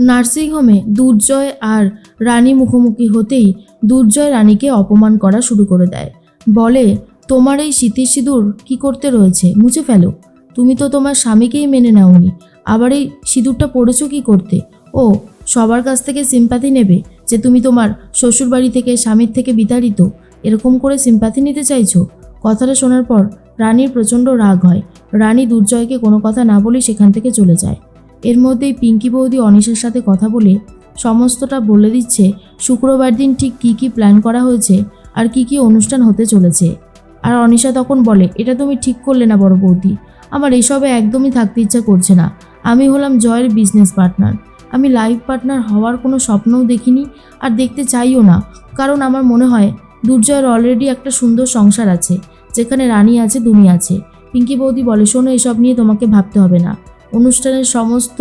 নার্সিংহোমে দুর্জয় আর রানী মুখোমুখি হতেই দুর্জয় রানীকে অপমান করা শুরু করে দেয়। বলে, তোমার এই শীতের সিঁদুর কী করতে রয়েছে? মুছে ফেলো। তুমি তো তোমার স্বামীকেই মেনে নাওনি। আবার এই সিঁদুরটা পড়েছো কী করতে? ও, সবার কাছ থেকে সিম্পাথি নেবে যে তুমি তোমার শ্বশুরবাড়ি থেকে, স্বামীর থেকে বিতাড়িত। এরকম করে সিম্পাথি নিতে চাইছো? কথাটা শোনার পর রানীর প্রচণ্ড রাগ হয়। রানী দুর্জয়কে কোনো কথা না বলে সেখান থেকে চলে যায়। এর মধ্যেই পিঙ্কি বৌদি অনিশের সাথে কথা বলে সমস্তটা বলে দিচ্ছে, শুক্রবার দিন ঠিক কী কী প্ল্যান করা হয়েছে আর কি কি অনুষ্ঠান হতে চলেছে? আর অনিশা তখন বলে, এটা তুমি ঠিক করলে না বড় বৌদি, আমার এসবে একদমই থাকতে ইচ্ছা করছে না। আমি হলাম জয়ের বিজনেস পার্টনার আমি লাইফ পার্টনার হওয়ার কোনো স্বপ্নও দেখিনি আর দেখতে চাইও না, কারণ আমার মনে হয় দুর্জয়ের অলরেডি একটা সুন্দর সংসার আছে, যেখানে রানী আছে দুনি আছে। পিঙ্কি বৌদি বলে, শোনো, এসব নিয়ে তোমাকে ভাবতে হবে না। অনুষ্ঠানের সমস্ত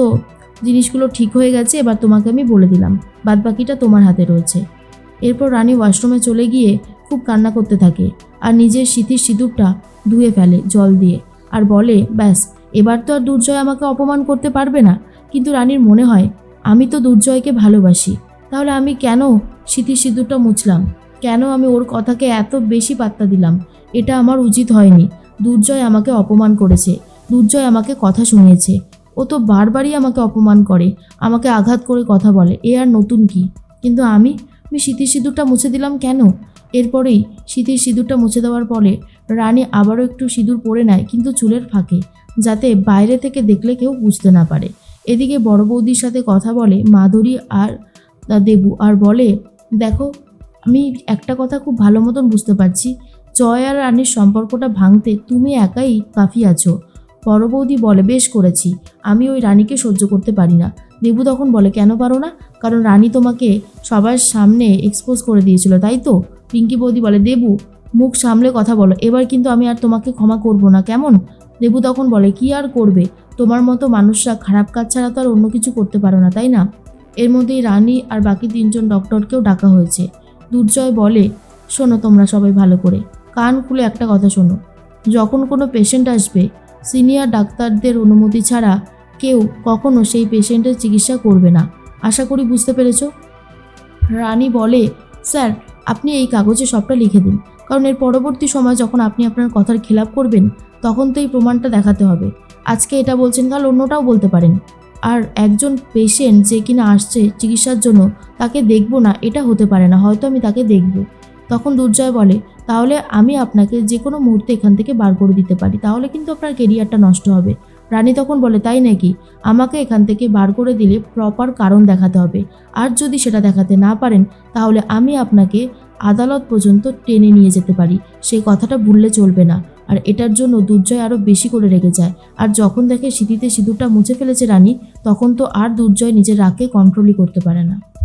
জিনিসগুলো ঠিক হয়ে গেছে, এবার তোমাকে আমি বলে দিলাম। বাদবাকিটা তোমার হাতে রয়েছে। এরপর রানী ওয়াশরুমে চলে গিয়ে খুব কান্না করতে থাকে আর নিজের শীতের সিঁদুরটা ধুয়ে ফেলে জল দিয়ে আর বলে, ব্যাস, এবার তো আর দুর্জয় আমাকে অপমান করতে পারবে না। কিন্তু রানীর মনে হয়, আমি তো দুর্জয়কে ভালোবাসি। তাহলে আমি কেন শীতের সিঁদুরটা মুছলাম? কেন আমি ওর কথাকে এত বেশি পাত্তা দিলাম? এটা আমার উচিত হয়নি। দুর্জয় আমাকে অপমান করেছে। দুর্জয় আমাকে কথা শুনিয়েছে। ও তো বারবারই আমাকে অপমান করে, আমাকে আঘাত করে কথা বলে, এ আর নতুন কি? কিন্তু আমি আমি শীতের সিঁদুরটা মুছে দিলাম কেন? এরপরেই শীতের সিঁদুরটা মুছে দেওয়ার পরে রানী আবারও একটু সিঁদুর পরে নেয়, কিন্তু চুলের ফাঁকে, যাতে বাইরে থেকে দেখলে কেউ বুঝতে না পারে। এদিকে বড় বৌদির সাথে কথা বলে মাধুরী আর দেবু, আর বলে, দেখো, আমি একটা কথা খুব ভালো মতন বুঝতে পারছি। জয় আর রানীর সম্পর্কটা ভাঙতে তুমি একাই কাফি আছো। বড় বৌদি বলে, বেশ করেছি। আমি ওই রানীকে সহ্য করতে পারি না। দেবু তখন বলে, কেন পারো না? কারণ রানী তোমাকে সবার সামনে এক্সপোজ করে দিয়েছিল, তাই তো? পিঙ্কি বৌদি বলে, দেবু, মুখ সামলে কথা বলো। এবার কিন্তু আমি আর তোমাকে ক্ষমা করব না, কেমন? দেবু তখন বলে, কি আর করবে? তোমার মতো মানুষরা খারাপ কাজ ছাড়া তো আর অন্য কিছু করতে পারো না, তাই না? এর মধ্যেই রানী আর বাকি তিনজন ডক্টরকেও ডাকা হয়েছে। দুর্জয় বলে, শোনো তোমরা সবাই ভালো করে। কান খুলে একটা কথা শোনো। যখন কোনো পেশেন্ট আসবে সিনিয়র ডাক্তারদের অনুমতি ছাড়া কেউ কখনো সেই পেশেন্টের চিকিৎসা করবে না। আশা করি বুঝতে পেরেছ? রানী বলে, স্যার, আপনি এই কাগজে সবটা লিখে দিন। কারণ এর পরবর্তী সময় যখন আপনি আপনার কথার খিলাপ করবেন, তখন তো এই প্রমাণটা দেখাতে হবে। আজকে এটা বলছেন কাল অন্যটাও বলতে পারেন। আর একজন পেশেন্ট যে কিনা আসছে চিকিৎসার জন্য, তাকে দেখব না, এটা হতে পারে না, হয়তো আমি তাকে দেখব। তখন দুর্জয় বলে তাহলে আমি আপনাকে যে কোনো মুহূর্তে এখান থেকে বার করে দিতে পারি। তাহলে কিন্তু আপনার কেরিয়ারটা নষ্ট হবে। রানী তখন বলে, তাই নাকি? আমাকে এখান থেকে বার করে দিলে প্রপার কারণ দেখাতে হবে। আর যদি সেটা দেখাতে না পারেন, তাহলে আমি আপনাকে আদালত পর্যন্ত টেনে নিয়ে যেতে পারি। সেই কথাটা ভুললে চলবে না। আর এটার জন্য দুর্জয় আরও বেশি করে রেগে যায়। আর যখন দেখে সিঁথিতে সিঁদুরটা মুছে ফেলেছে রানী, তখন তো আর দুর্জয় নিজের রাগকে কন্ট্রোলই করতে পারে না।